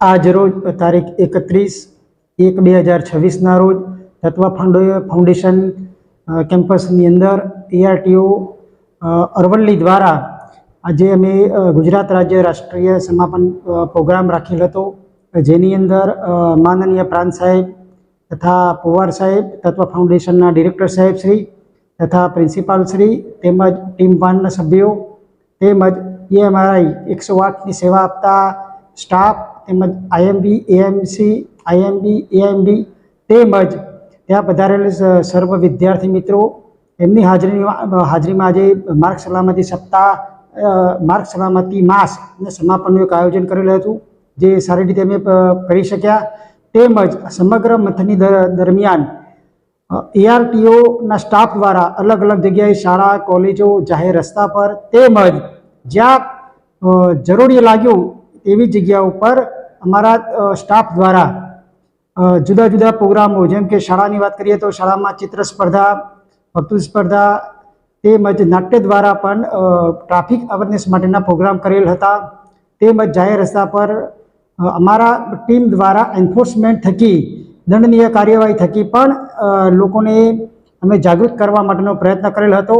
આજ રોજ તારીખ એકત્રીસ એક બે હજાર છવ્વીસના રોજ, તત્વ ફાઉન્ડ- ફાઉન્ડેશન કેમ્પસની અંદર એઆરટીઓ અરવલ્લી દ્વારા આજે અમે ગુજરાત રાજ્ય રાષ્ટ્રીય સમાપન પ્રોગ્રામ રાખેલ હતો. જેની અંદર માનનીય પ્રાંત સાહેબ તથા પુવાર સાહેબ, તત્વ ફાઉન્ડેશનના ડિરેક્ટર સાહેબ શ્રી તથા પ્રિન્સિપાલ શ્રી તેમજ ટીમ વનના સભ્યો તેમજ એ અમારા એકસો આઠની સેવા આપતા સ્ટાફ તેમજ આઈએમબી એએમસી આઈએમબી એએમબી તેમજ ત્યાં પધારેલ સર્વ વિદ્યાર્થી મિત્રો, એમની હાજરીમાં હાજરીમાં આજે માર્ગ સલામતી સપ્તાહ માર્ગ સલામતી માસ અને સમાપનનું એક આયોજન કરેલું હતું, જે સારી રીતે અમે કરી શક્યા. તેમજ સમગ્ર મંથનની દર- દરમિયાન એઆરટીઓના સ્ટાફ દ્વારા અલગ અલગ જગ્યાએ શાળા, કોલેજો, જાહેર રસ્તા પર તેમજ જ્યાં જરૂરી લાગ્યું તેવી જગ્યા ઉપર અમારા સ્ટાફ દ્વારા જુદા જુદા પ્રોગ્રામો, જેમ કે શાળાની વાત કરીએ તો શાળામાં ચિત્ર સ્પર્ધા વક્તૃત્વ સ્પર્ધા, તેમજ નાટ્ય દ્વારા પણ ટ્રાફિક અવેરનેસ માટેના પ્રોગ્રામ કરેલ હતા. તેમજ જાહેર રસ્તા પર અમારા ટીમ દ્વારા એન્ફોર્સમેન્ટ થકી, દંડનીય કાર્યવાહી થકી પણ લોકોને અમે જાગૃત કરવા માટેનો પ્રયત્ન કરેલ હતો.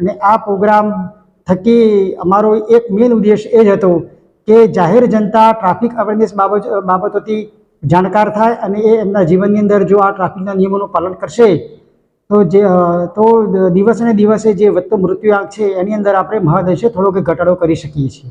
અને આ પ્રોગ્રામ થકી અમારો એક મેઇન ઉદ્દેશ એ જ હતો કે જાહેર જનતા ટ્રાફિક અવેરનેસ બાબત, બાબતોથી જાણકાર થાય અને એ એમના જીવનની અંદર જો આ ટ્રાફિકના નિયમોનું પાલન કરશે, તો જે તો દિવસે દિવસે જે વધતો મૃત્યુ આંક છે, એની અંદર આપણે મહદઅંશે થોડોક ઘટાડો કરી શકીએ છીએ.